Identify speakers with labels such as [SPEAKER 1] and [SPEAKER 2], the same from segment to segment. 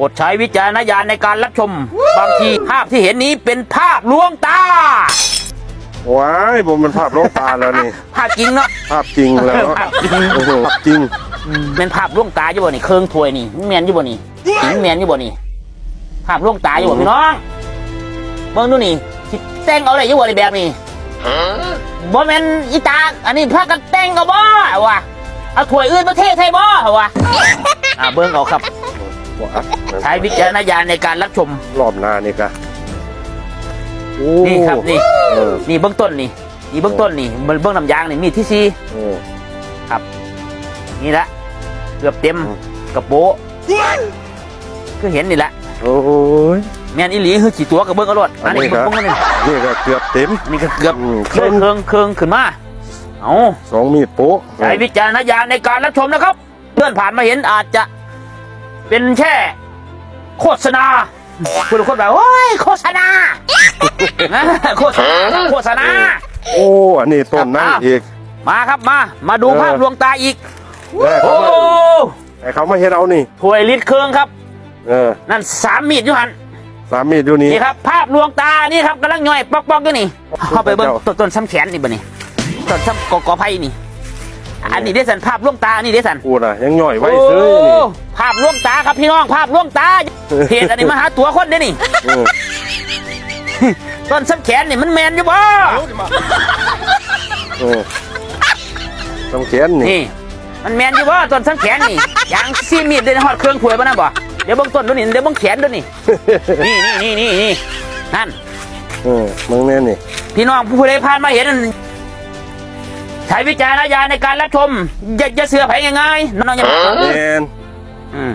[SPEAKER 1] โปรดใช้วิจารณญาณในการรับชม บางทีภาพที่เห็นนี้เป็นภาพลวงตา
[SPEAKER 2] ว้ายผมมันภาพลวงตาแล้วนี่
[SPEAKER 1] ภาพจริงเนาะ
[SPEAKER 2] ภาพจริงแล้ว
[SPEAKER 1] ภาพจริง
[SPEAKER 2] โอ้โหภาพจริง
[SPEAKER 1] เป็นภาพลวงตาอยู่บ่นี่เครื่องถวยนี่แมนอยู่บ่นี่หินแมนอยู่บ่นี่ ภาพลวงตาอยู่บ่พี่น้องเบิ่งดูนี่สิแต่งเอาอะไรอยู่บ่ในแบบนี้บ่แม่นอีตา อันนี้พากันแต่งเอาบ่วะเอาถ้วยอื่นมาเทใส่บ่วะอ่าเบิ่งเอาครับ ใช้วิจารณญาณในการรับชม
[SPEAKER 2] รอบหน้านี่กะโอ้
[SPEAKER 1] นี่ครับนี่
[SPEAKER 2] เออ
[SPEAKER 1] นี่เบื้องต้นนี่นี่เบื้องต้นนี่เบื้องเบื้องน้ำยางนี่มีที่ซี
[SPEAKER 2] เออ
[SPEAKER 1] นี่ละเกือบเต็ม
[SPEAKER 2] อืม
[SPEAKER 1] กระโปะคือเห็นนี่แหละ
[SPEAKER 2] โอ้ย
[SPEAKER 1] แม่นอีหลีคือขี่ตัวกับเบื้องเอารถ
[SPEAKER 2] อั
[SPEAKER 1] อั
[SPEAKER 2] น
[SPEAKER 1] น
[SPEAKER 2] นี้
[SPEAKER 1] นี้
[SPEAKER 2] ค
[SPEAKER 1] เบื้
[SPEAKER 2] รั
[SPEAKER 1] อบงเบื้องนี่
[SPEAKER 2] นี่ก็เกือบเต็ม
[SPEAKER 1] อันนี่ก็เกือบ
[SPEAKER 2] อืม
[SPEAKER 1] เครื่องเครื่องเครื่องขึ้นมาเอา
[SPEAKER 2] สองมีดโป๊ะ
[SPEAKER 1] ใช้วิจารณญาณในการรับชมนะครับ เพื่อนผ่านมาเห็นอาจจะ เป็นแค่โฆษณาคุณคนแบบโอ้ยโฆษณานะโฆษณาโฆษณา
[SPEAKER 2] โอ้อันนี้ต้นนั่ง
[SPEAKER 1] ครับ
[SPEAKER 2] อีก
[SPEAKER 1] มาครับมา มาดู
[SPEAKER 2] เออ
[SPEAKER 1] ภาพลวงตาอีก
[SPEAKER 2] แม่
[SPEAKER 1] โอ้
[SPEAKER 2] เขามาให้เขามาเฮ็ดเอานี่
[SPEAKER 1] ถ้วยลิตรเครื่องครับ
[SPEAKER 2] เออ
[SPEAKER 1] นั่นสามมีดอยู่หัน
[SPEAKER 2] สามมีดอยู่นี่
[SPEAKER 1] นี่ครับ ภาพลวงตานี่ครับกำลังย่อยปอกๆอยู่นี่เข้าไปเบิ้ง
[SPEAKER 2] เจ้า
[SPEAKER 1] ต้นต้นซ้ำแขนนี่บ่นี่ต้นซ้ำกอกอไผ่นี่ อันนี้ได้สันภาพลวงตาอันนี้ได้สัน
[SPEAKER 2] กูน่ะยังย่อยไว้
[SPEAKER 1] โอ้
[SPEAKER 2] ซื้อนี่
[SPEAKER 1] ภาพลวงตาครับพี่น้องภาพลวงตาเพจอันนี้มาหาตัวคนเด้นี่
[SPEAKER 2] เออ
[SPEAKER 1] ต้นซ้ำแขนนี่มันแมนอยู่บ่
[SPEAKER 2] เออต้องเขียนนี่
[SPEAKER 1] นี่มันแมนอยู่บ่ต้นซ้ำแขนนี่ยางซีมีดเลยนะฮอดเครื่องถวยบ่นั่นบ่เดี๋ยวเบิ่งต้นดูนี่เดี๋ยวเบิ่งแขนดูนี่นี่นี่นี่นี่นี่นั่น
[SPEAKER 2] เออมึงแน่นี่
[SPEAKER 1] พี่น้องผู้ใดผ่านมาเห็นนั่น ใช้วิจารณญาณในการรับชมอย่าอย่าเสือไผง่ายๆน้องๆอย่า
[SPEAKER 2] แมน
[SPEAKER 1] อืม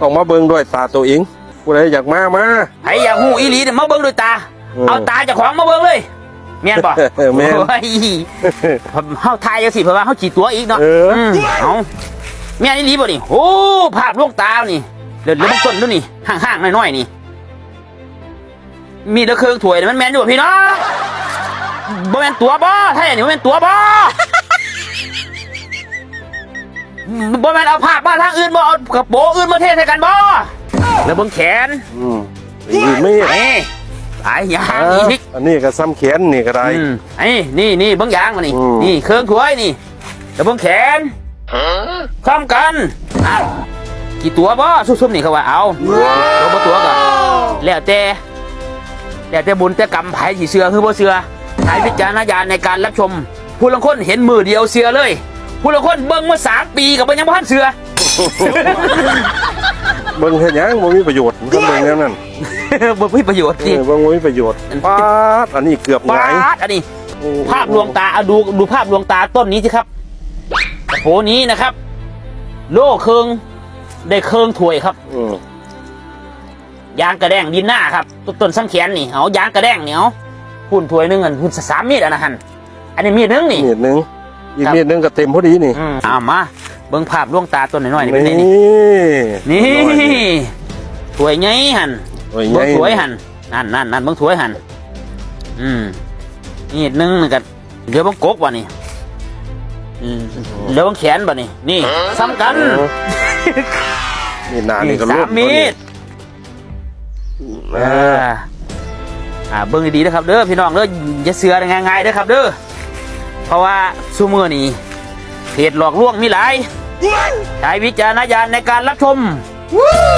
[SPEAKER 2] ต้องมาเบิ่งด้วยตาตัวเองผู้ใดอยากมามา
[SPEAKER 1] ไผอยากหูอีหลีเนี่ยมาเบิ่งด้วยตา
[SPEAKER 2] อืม
[SPEAKER 1] เอาตาเจากของมาเบิ่งเลยแม่นบ่
[SPEAKER 2] เออแม่น
[SPEAKER 1] โอ้ยเฮาทายจังสิเพราะว่าเฮาจีตัวอีกเนาะ
[SPEAKER 2] เอออื
[SPEAKER 1] มเอาแม่นอีหลีบ่นี่โอ้ภาพลวงตานี่เดี๋ยวเดี๋ยวเบิ่งต้นดูนี่ห่างๆน้อยๆนี่ มีแตะเครื่องถ้วยนี่มันแม่นอยู่บ่พี่น้องบ่แม่นตัวบ่ถ้าอย่างนี้บ่แม่นตัวบ่ บ่แม่นเอาภาพมาทางอื่นบ่เอากระโปรงอื่นมาเทใส่กันบ่แล้วเบิ่งแขน
[SPEAKER 2] อืมอีกมีด
[SPEAKER 1] นี่ไอ้ยาง
[SPEAKER 2] อ่า
[SPEAKER 1] อีก
[SPEAKER 2] อันนี้ก็ซ้ำแขนนี่ก็ได้
[SPEAKER 1] อืมไอ้นี่นี่เบิ่งยางมานี่
[SPEAKER 2] อืม
[SPEAKER 1] นี่เครื่องถ้วยนี่แล้วเบิ่งแขนพร้อมกันอ้าวกี่ตัวบ่ซุ่มๆนี่เขาว่าเอาตัวบ่ตัวก็แล้วแต่แล้วแต่บุญแต่กรรมไผสิเชื่อคือบ่เชื่อใช้วิจารณญาณในการรับชมผู้ลางคนเห็นมือเดียวเชื่อเลย ผู้ลางคนเบิ่งมาสามปีก็บ่ยังบ่ทันเชื่อ
[SPEAKER 2] เบิ่งเฮ็ดหยังบ่มีประโยชน์มันก็เบิ่งแนวนั้น
[SPEAKER 1] บ่มีประโยชน์
[SPEAKER 2] เอ
[SPEAKER 1] จริง
[SPEAKER 2] อเบิ่งบ่มีประโยชน์ปาดอันนี้เกือบห
[SPEAKER 1] ปางา
[SPEAKER 2] ย
[SPEAKER 1] ดอันนี้ภาพลวงตาเอาดูดูภาพลวงตาต้นนี้สิครับโอ้โหนี้นะครับ โล่เคืองได้เคืองถวยครับ
[SPEAKER 2] อืม
[SPEAKER 1] ยางกระแดงดินหน้าครับต้นต้นซ้ำแขนนี่เอายางกระแดงเนี่ยเอาหุ่นถวยหนึงอันหุ่นสามมีดอันนะฮันอันนี้มีดหนึงนี่
[SPEAKER 2] มีดหนึง อีก
[SPEAKER 1] ครับ
[SPEAKER 2] มีดหนึงก็เต็มพอดีนี่
[SPEAKER 1] อืมเอามา เบิ่งภาพลวงตาต้นน้อยๆนี่เป็นไงนี่
[SPEAKER 2] นี่
[SPEAKER 1] นี่ถวยไงหัน
[SPEAKER 2] โอ้ย
[SPEAKER 1] เบิ่ง
[SPEAKER 2] ใหญ่
[SPEAKER 1] ถวยหันนั่นนั่นนั่นเบิ่งถวยหันอืมมีดหนึงนี่กันเดี๋ยวเบิ่งกกว่ะนี่อืมเดี๋ยวเบิ่งแขนบ่นี่นี่ซ้ำกัน
[SPEAKER 2] เออนี่หนานี่ก็
[SPEAKER 1] สาร
[SPEAKER 2] ว
[SPEAKER 1] ม
[SPEAKER 2] บ
[SPEAKER 1] มีด
[SPEAKER 2] เอ
[SPEAKER 1] อ่
[SPEAKER 2] อา
[SPEAKER 1] อ่าเบิ่งดีๆนะครับเด้อพี่น้องเด้ออย่าเสือได้ง่ายๆเด้อครับเด้อเพ พราะว่าซูมือนี่เพจหลอกลวงมีหลายใช้วิจารณญาณในการรับชม
[SPEAKER 3] Woo!